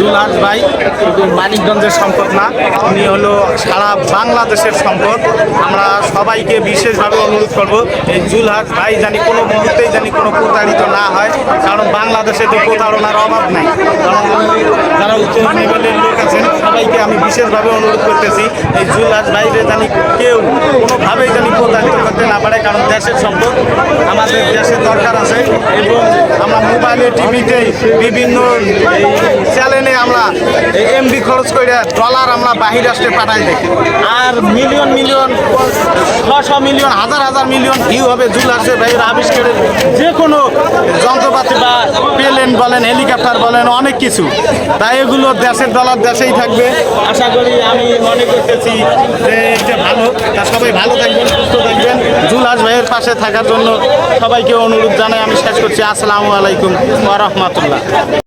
জুলহাস ভাই, শুধু মানিকগঞ্জের সম্পদ না, উনি হলো সারা বাংলাদেশের সম্পদ। আমরা সবাইকে বিশেষভাবে অনুরোধ করব, এই জুলহাস ভাই জানি কোনো মুহূর্তেই জানি কোনো প্রতারিত না হয়, কারণ বাংলাদেশে তো প্রতারণার অভাব নাই। কারণ যারা উচ্চ লেভেলের লোক আছেন, সবাইকে আমি বিশেষভাবে অনুরোধ করতেছি, এই জুলহাস ভাইরে জানি কেউ কোনোভাবেই জানি প্রতারিত করতে না পারে, কারণ দেশের সম্পদ, আমাদের দেশের দরকার আছে। এবং আমরা মোবাইলে টিভিতে বিভিন্ন চ্যানেলে এমবি খরচ করে ডলার আমরা বাহির রাষ্ট্রে পাঠাই দিই আর মিলিয়ন মিলিয়ন ছশো মিলিয়ন হাজার হাজার মিলিয়ন ভিউ হবে জুলাসে ভাইয়ের আবিষ্কারের যে কোনো যন্ত্রপাতি বা প্লেন বলেন হেলিকপ্টার বলেন, অনেক কিছু। তাই এগুলো দেশের ডলার দেশেই থাকবে। আশা করি আমি মনে করতেছি যে এটা ভালো। তা সবাই ভালো থাকবেন, সুস্থ থাকবেন। জুলাস ভাইয়ের পাশে থাকার জন্য সবাইকে অনুরোধ জানাই। আমি শেষ করছি। আসসালামু আলাইকুম ওয়া